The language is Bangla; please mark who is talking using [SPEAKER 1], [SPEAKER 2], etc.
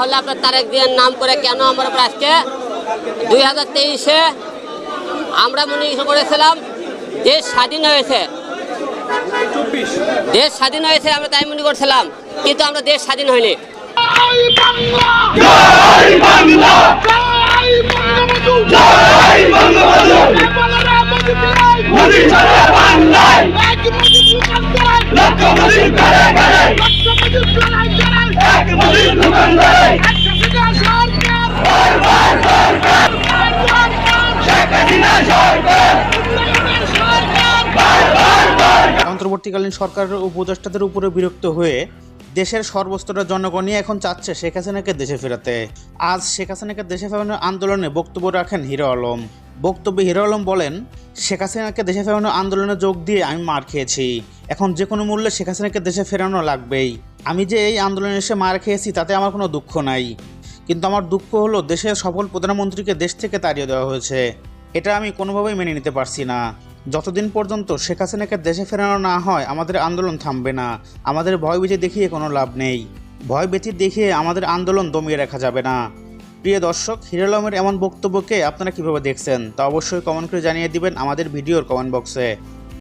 [SPEAKER 1] হলে আপনার তারেক দিনের নাম করে কেন আমার উপর আজকে দুই হাজার তেইশে আমরা মনে করেছিলাম দেশ স্বাধীন হয়েছে। দেশ স্বাধীন হয়েছে আমরা তাই মনে করছিলাম কিন্তু আমরা দেশ স্বাধীন হয়নি।
[SPEAKER 2] জয়
[SPEAKER 3] অন্তর্বর্তীকালীন সরকারের উপদেষ্টাদের উপরে বিরক্ত হয়ে দেশের সর্বস্তরের জনগণই এখন চাচ্ছে শেখ হাসিনাকে দেশে ফেরাতে। আজ শেখ হাসিনাকে দেশে ফেরানোর আন্দোলনে বক্তব্য রাখেন হিরো আলম। বক্তব্যে হিরো আলম বলেন, শেখ হাসিনাকে দেশে ফেরানোর আন্দোলনে যোগ দিয়ে আমি মার খেয়েছি। এখন যে কোনো মূল্যে শেখ হাসিনাকে দেশে ফেরানো লাগবেই। আমি যে এই আন্দোলনে এসে মার খেয়েছি, তাতে আমার কোনো দুঃখ নাই। কিন্তু আমার দুঃখ হলো দেশের সফল প্রধানমন্ত্রীকে দেশ থেকে তাড়িয়ে দেওয়া হয়েছে। এটা আমি কোনোভাবেই মেনে নিতে পারছি না। যতদিন পর্যন্ত শেখ হাসিনাকে দেশে ফেরানো না হয়, আমাদের আন্দোলন থামবে না। আমাদের ভয় বেঁচে দেখিয়ে কোনো লাভ নেই। ভয় বেঁচে দেখিয়ে আমাদের আন্দোলন দমিয়ে রাখা যাবে না। প্রিয় দর্শক হিরালমের এমন বক্তব্যকে আপনারা কীভাবে দেখছেন তা অবশ্যই কমেন্ট করে জানিয়ে দিবেন আমাদের ভিডিওর কমেন্ট বক্সে।